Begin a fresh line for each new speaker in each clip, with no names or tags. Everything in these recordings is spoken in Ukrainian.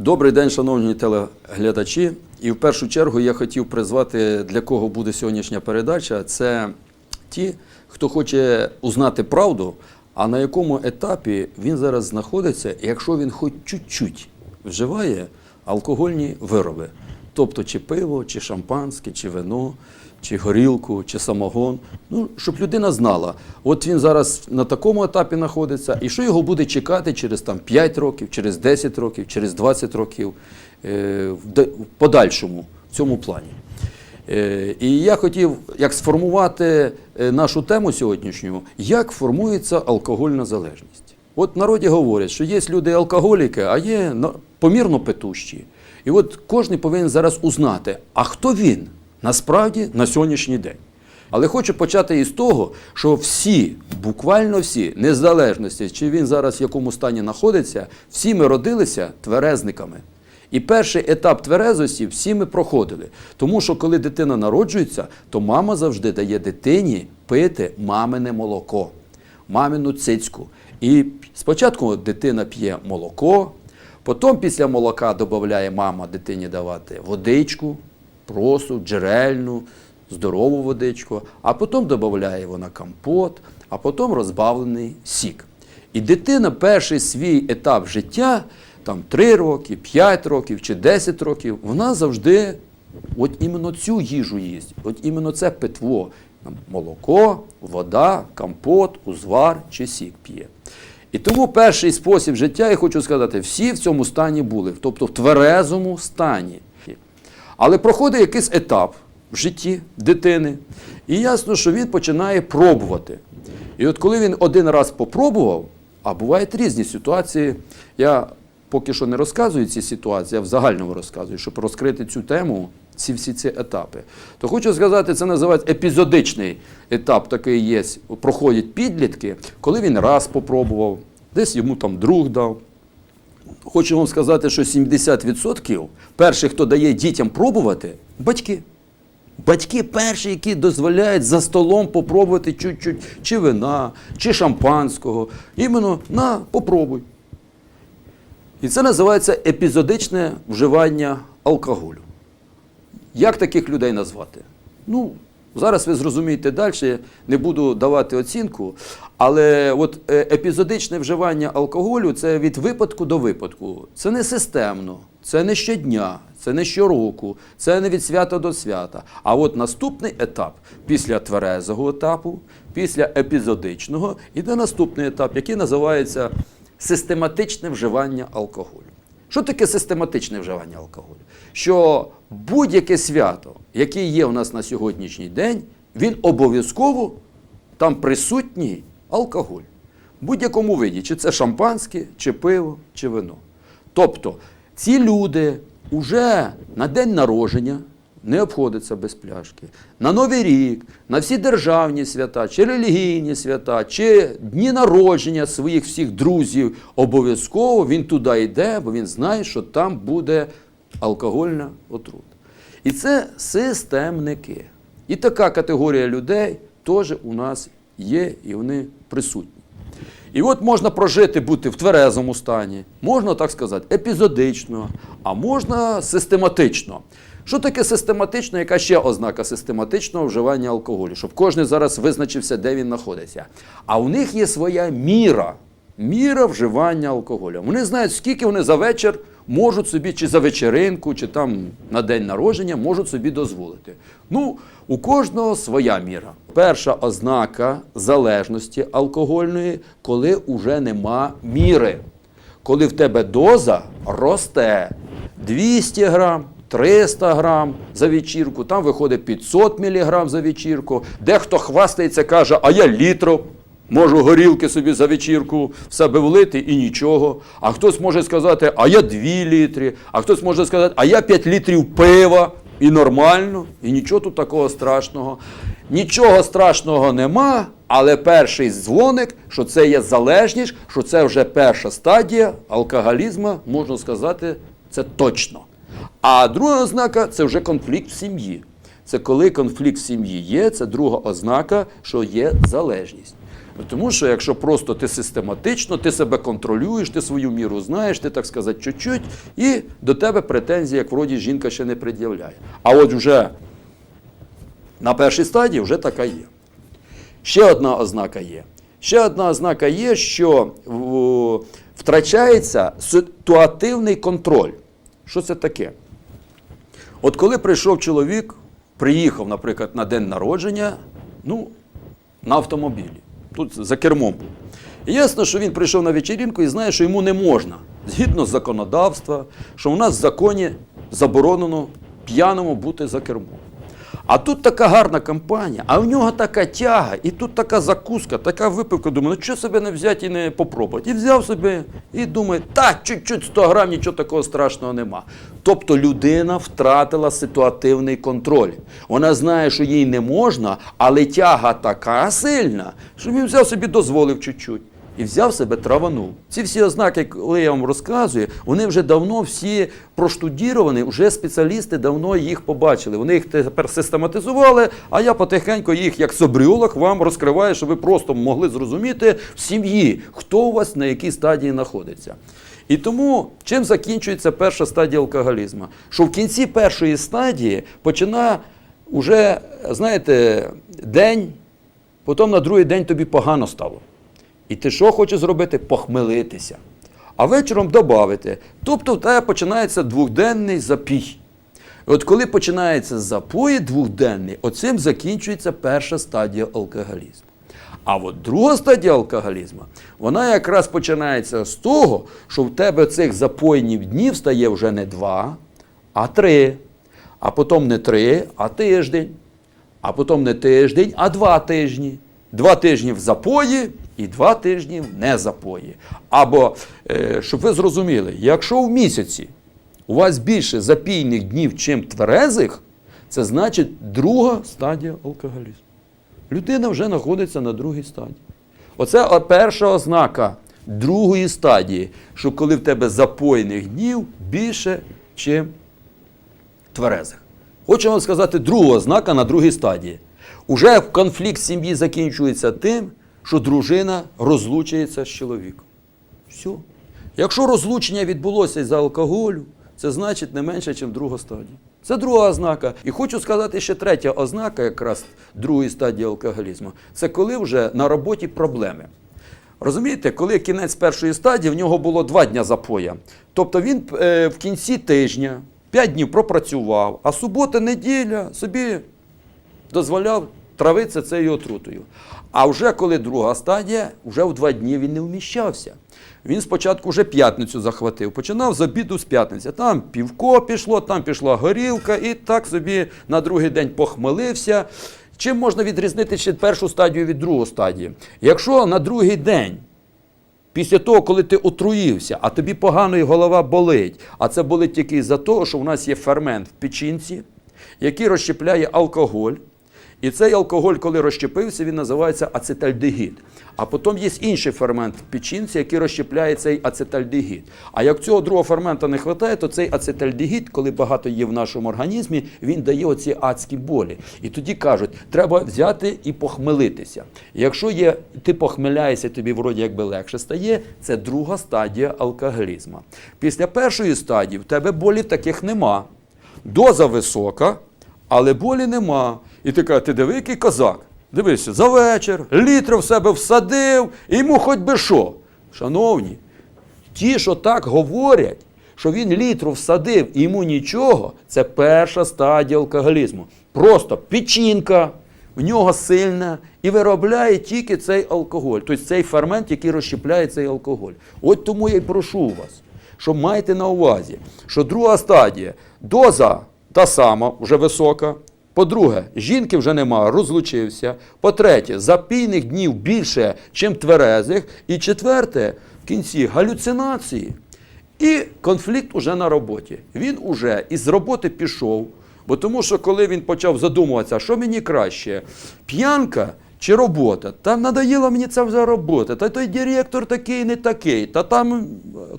Добрий день, шановні телеглядачі. І в першу чергу я хотів призвати, для кого буде сьогоднішня передача. Це ті, хто хоче узнати правду, а на якому етапі він зараз знаходиться, якщо він хоч чуть-чуть вживає алкогольні вироби. Тобто чи пиво, чи шампанське, чи вино, чи горілку, чи самогон. Ну, щоб людина знала, от він зараз на такому етапі знаходиться, і що його буде чекати через там, 5 років, через 10 років, через 20 років е, в подальшому в цьому плані. Е, І я хотів як сформувати е, нашу тему сьогоднішню, як формується алкогольна залежність. От в народі говорять, що є люди алкоголіки, а є помірно петущі. І от кожен повинен зараз узнати, а хто він насправді на сьогоднішній день. Але хочу почати із того, що всі, буквально всі, незалежності, чи він зараз в якому стані знаходиться, всі ми родилися тверезниками. І перший етап тверезості всі ми проходили. Тому що коли дитина народжується, то мама завжди дає дитині пити мамине молоко, мамину цицьку. І спочатку дитина п'є молоко, потім після молока додає мама дитині давати водичку, просто джерельну, здорову водичку, а потім додає вона компот, а потім розбавлений сік. І дитина перший свій етап життя, там 3 роки, 5 років чи 10 років, вона завжди от іменно цю їжу їсть, от іменно це питво. Молоко, вода, компот, узвар чи сік п'є. І тому перший спосіб життя, я хочу сказати, всі в цьому стані були, тобто в тверезому стані. Але проходить якийсь етап в житті дитини, і ясно, що він починає пробувати. І от коли він один раз попробував, а бувають різні ситуації, я поки що не розказую ці ситуації, я в загальному розказую, щоб розкрити цю тему, ці всі ці етапи. То хочу сказати, це називається епізодичний етап, такий є. Проходять підлітки, коли він раз попробував, десь йому там друг дав, Хочу вам сказати, що 70% перших, хто дає дітям пробувати, батьки. Батьки перші, які дозволяють за столом попробувати чуть-чуть чи вина, чи шампанського. Іменно на, попробуй. І це називається епізодичне вживання алкоголю. Як таких людей назвати? Ну, зараз ви зрозумієте далі, не буду давати оцінку. Але от е, епізодичне вживання алкоголю це від випадку до випадку. Це не системно, це не щодня, це не щороку, це не від свята до свята. А от наступний етап після тверезого етапу, після епізодичного, іде наступний етап, який називається систематичне вживання алкоголю. Що таке систематичне вживання алкоголю? Що будь-яке свято, яке є у нас на сьогоднішній день, він обов'язково там присутній алкоголь. В будь-якому виді, чи це шампанське, чи пиво, чи вино. Тобто ці люди вже на день народження не обходяться без пляшки. На Новий рік, на всі державні свята, чи релігійні свята, чи дні народження своїх всіх друзів, обов'язково він туди йде, бо він знає, що там буде алкогольна отрута. І це системники. І така категорія людей теж у нас є і вони присутні. І от можна прожити, бути в тверезому стані, можна так сказати, епізодично, а можна систематично. Що таке систематично? Яка ще ознака систематичного вживання алкоголю? Щоб кожен зараз визначився, де він знаходиться. А у них є своя міра, міра вживання алкоголю. Вони знають, скільки вони за вечір можуть собі, чи за вечеринку, чи там на день народження можуть собі дозволити. Ну, у кожного своя міра. Перша ознака залежності алкогольної, коли уже нема міри. Коли в тебе доза росте 200 грам, 300 грам за вечірку, там виходить 500 міліграм за вечірку. Дехто хвастається, каже, а я літро можу горілки собі за вечірку в себе влити і нічого. А хтось може сказати, а я 2 літри, а хтось може сказати, а я 5 літрів пива. І нормально, і нічого тут такого страшного. Нічого страшного нема, але перший дзвоник, що це є залежність, що це вже перша стадія алкоголізму, можна сказати, це точно. А друга ознака це вже конфлікт в сім'ї. Це коли конфлікт в сім'ї є, це друга ознака, що є залежність. Тому що якщо просто ти систематично, ти себе контролюєш, ти свою міру знаєш, ти так сказати, чуть-чуть, і до тебе претензії, як вроді жінка ще не пред'являє. А от вже на першій стадії вже така є. Ще одна ознака є. Ще одна ознака є, що втрачається ситуативний контроль. Що це таке? От коли прийшов чоловік, приїхав, наприклад, на день народження, ну, на автомобілі, тут за кермом був. І ясно, що він прийшов на вечірінку і знає, що йому не можна, згідно законодавства, що у нас в законі заборонено п'яному бути за кермом. А тут така гарна компанія, а в нього така тяга, і тут така закуска, така випивка. Думаю, ну що себе не взяти і не попробувати? І взяв собі і думає, та чуть-чуть 100 грам, нічого такого страшного нема. Тобто людина втратила ситуативний контроль. Вона знає, що їй не можна, але тяга така сильна, що він взяв собі дозволив чуть-чуть. І взяв себе траванув. Ці всі ознаки, коли я вам розказую, вони вже давно всі проштудіровані, вже спеціалісти давно їх побачили. Вони їх тепер систематизували, а я потихеньку їх, як собріолог, вам розкриваю, щоб ви просто могли зрозуміти в сім'ї, хто у вас на якій стадії знаходиться. І тому чим закінчується перша стадія алкоголізму? Що в кінці першої стадії починає уже, знаєте, день, потім на другий день тобі погано стало. І ти що хочеш зробити? Похмелитися. А вечором додати. Тобто в тебе починається двохденний запій. От коли починається запої двохденний, оцим закінчується перша стадія алкоголізму. А от друга стадія алкоголізму, вона якраз починається з того, що в тебе цих запойнів днів стає вже не два, а три. А потім не три, а тиждень. А потім не тиждень, а два тижні. Два тижні в запої і два тижні в незапої. Або, е, щоб ви зрозуміли, якщо в місяці у вас більше запійних днів, чим тверезих, це значить друга стадія алкоголізму. Людина вже знаходиться на другій стадії. Оце перша ознака другої стадії, що коли в тебе запойних днів більше, чим тверезих. Хочу вам сказати другу ознака на другій стадії. Уже конфлікт сім'ї закінчується тим, що дружина розлучується з чоловіком. Все. Якщо розлучення відбулося із-за алкоголю, це значить не менше, ніж друга стадія. Це друга ознака. І хочу сказати ще третя ознака, якраз другої стадії алкоголізму, це коли вже на роботі проблеми. Розумієте, коли кінець першої стадії, в нього було два дня запоя. Тобто він е, в кінці тижня 5 днів пропрацював, а субота, неділя собі дозволяв травитися цією отрутою. А вже коли друга стадія, вже в два дні він не вміщався. Він спочатку вже п'ятницю захватив, починав з обіду з п'ятниці. Там півко пішло, там пішла горілка, і так собі на другий день похмелився. Чим можна відрізнити ще першу стадію від другої стадії? Якщо на другий день Після того, коли ти отруївся, а тобі погано і голова болить, а це болить тільки із-за того, що в нас є фермент в печінці, який розщепляє алкоголь. І цей алкоголь, коли розщепився, він називається ацетальдегід. А потім є інший фермент в печінці, який розщепляє цей ацетальдегід. А як цього другого фермента не вистачає, то цей ацетальдегід, коли багато є в нашому організмі, він дає оці адські болі. І тоді кажуть, треба взяти і похмелитися. Якщо є, ти похмеляєшся, тобі вроді якби легше стає, це друга стадія алкоголізму. Після першої стадії в тебе болів таких нема. Доза висока, але болі нема. І ти кажеш, ти диви, козак. Дивися, за вечір, літр в себе всадив, і йому хоч би що. Шановні, ті, що так говорять, що він літру всадив і йому нічого, це перша стадія алкоголізму. Просто печінка в нього сильна і виробляє тільки цей алкоголь, тобто цей фермент, який розщепляє цей алкоголь. От тому я й прошу вас, що майте на увазі, що друга стадія доза та сама, вже висока. По-друге, жінки вже нема, розлучився. По-третє, запійних днів більше, чим тверезих. І четверте, в кінці галюцинації. І конфлікт уже на роботі. Він уже із роботи пішов, бо тому що коли він почав задумуватися, що мені краще, п'янка чи робота? Та надоїла мені ця вже робота, та той директор такий не такий, та там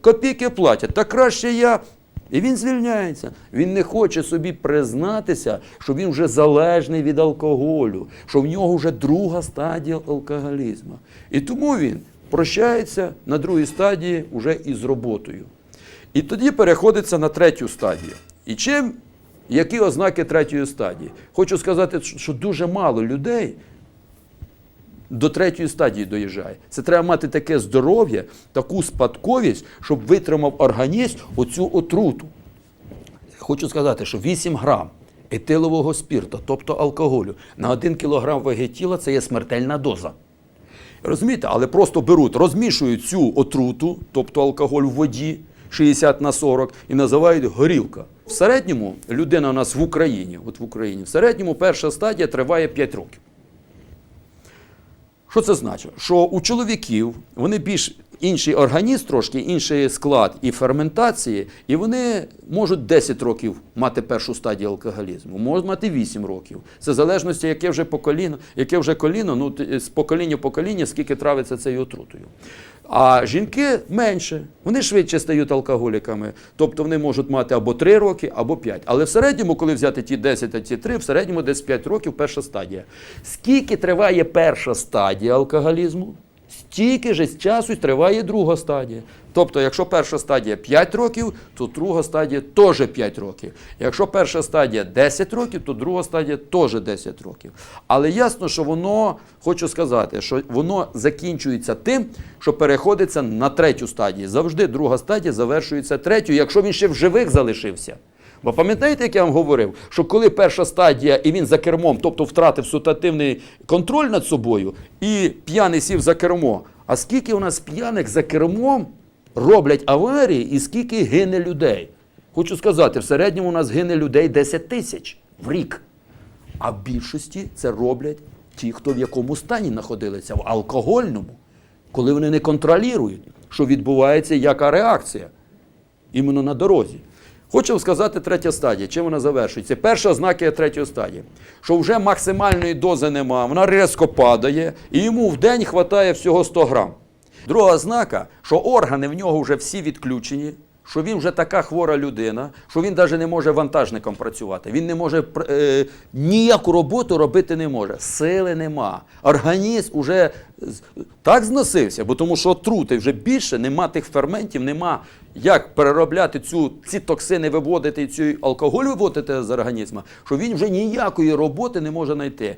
копійки платять, та краще я І він звільняється. Він не хоче собі признатися, що він вже залежний від алкоголю, що в нього вже друга стадія алкоголізму. І тому він прощається на другій стадії вже із роботою. І тоді переходиться на третю стадію. І чим, які ознаки третьої стадії? Хочу сказати, що дуже мало людей до третьої стадії доїжджає. Це треба мати таке здоров'я, таку спадковість, щоб витримав організм оцю отруту. Хочу сказати, що 8 грам етилового спірту, тобто алкоголю, на 1 кілограм ваги тіла це є смертельна доза. Розумієте, але просто беруть, розмішують цю отруту, тобто алкоголь в воді 60 на 40, і називають горілка. В середньому людина у нас в Україні, от в Україні, в середньому перша стадія триває 5 років. Що це значить? Що у чоловіків вони більш інший організм, трошки інший склад і ферментації, і вони можуть 10 років мати першу стадію алкоголізму, можуть мати 8 років. Це в залежності, яке вже покоління, яке вже коліно, ну з покоління в покоління, скільки травиться цією отрутою. А жінки менше, вони швидше стають алкоголіками. Тобто вони можуть мати або 3 роки, або 5. Але в середньому, коли взяти ті 10, а ті 3, в середньому десь 5 років перша стадія. Скільки триває перша стадія алкоголізму? Стільки ж часу триває друга стадія. Тобто, якщо перша стадія 5 років, то друга стадія теж 5 років. Якщо перша стадія 10 років, то друга стадія теж 10 років. Але ясно, що воно, хочу сказати, що воно закінчується тим, що переходиться на третю стадію. Завжди друга стадія завершується третьою, якщо він ще в живих залишився. Бо пам'ятаєте, як я вам говорив, що коли перша стадія і він за кермом, тобто втратив ситуативний контроль над собою, і п'яний сів за кермо. А скільки у нас п'яних за кермом роблять аварії і скільки гине людей? Хочу сказати, в середньому у нас гине людей 10 тисяч в рік. А в більшості це роблять ті, хто в якому стані знаходилися, в алкогольному, коли вони не контролюють, що відбувається, яка реакція іменно на дорозі. Хочу сказати третя стадія. Чим вона завершується? Перша ознака третьої стадії, що вже максимальної дози нема, вона різко падає, і йому в день вистачає всього 100 грам. Друга ознака, що органи в нього вже всі відключені, що він вже така хвора людина, що він навіть не може вантажником працювати. Він не може е, ніяку роботу робити не може. Сили нема. Організм уже так зносився, бо тому що отрути вже більше, нема тих ферментів, нема як переробляти цю, ці токсини, виводити, цю алкоголь виводити з організму, що він вже ніякої роботи не може знайти.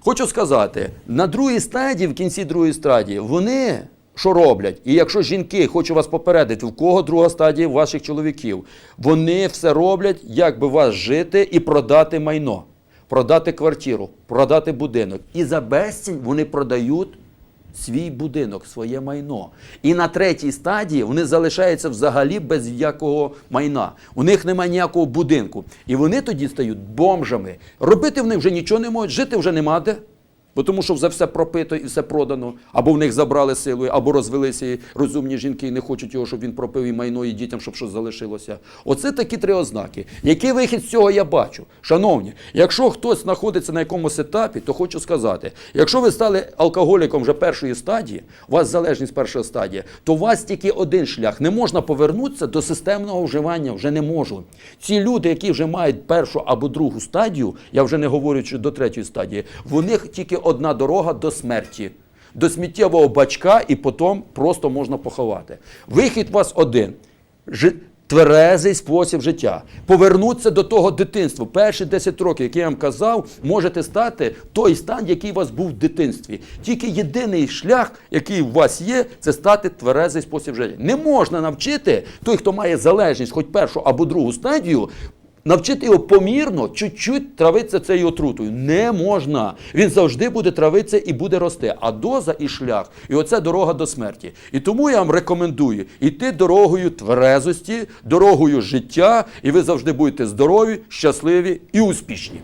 Хочу сказати, на другій стадії, в кінці другої стадії, вони що роблять? І якщо жінки, хочу вас попередити, в кого друга стадія ваших чоловіків, вони все роблять, як би вас жити і продати майно, продати квартиру, продати будинок. І за безцінь вони продають свій будинок, своє майно. І на третій стадії вони залишаються взагалі без якого майна. У них немає ніякого будинку. І вони тоді стають бомжами. Робити в них вже нічого не можуть, жити вже нема де. Тому що все пропито і все продано, або в них забрали силою, або розвелися і розумні жінки і не хочуть його, щоб він пропив і майно, і дітям, щоб щось залишилося. Оце такі три ознаки. Який вихід з цього я бачу? Шановні, якщо хтось знаходиться на якомусь етапі, то хочу сказати: якщо ви стали алкоголіком вже першої стадії, у вас залежність першої стадії, то у вас тільки один шлях. Не можна повернутися до системного вживання, вже не можу. Ці люди, які вже мають першу або другу стадію, я вже не говорю до третьої стадії, в них тільки одна дорога до смерті. До сміттєвого бачка і потім просто можна поховати. Вихід у вас один. Тверезий спосіб життя. Повернутися до того дитинства. Перші 10 років, які я вам казав, можете стати той стан, який у вас був в дитинстві. Тільки єдиний шлях, який у вас є, це стати тверезий спосіб життя. Не можна навчити той, хто має залежність, хоч першу або другу стадію, Навчити його помірно, чуть-чуть травитися цією отрутою. Не можна. Він завжди буде травитися і буде рости. А доза і шлях, і оце дорога до смерті. І тому я вам рекомендую йти дорогою тверезості, дорогою життя, і ви завжди будете здорові, щасливі і успішні.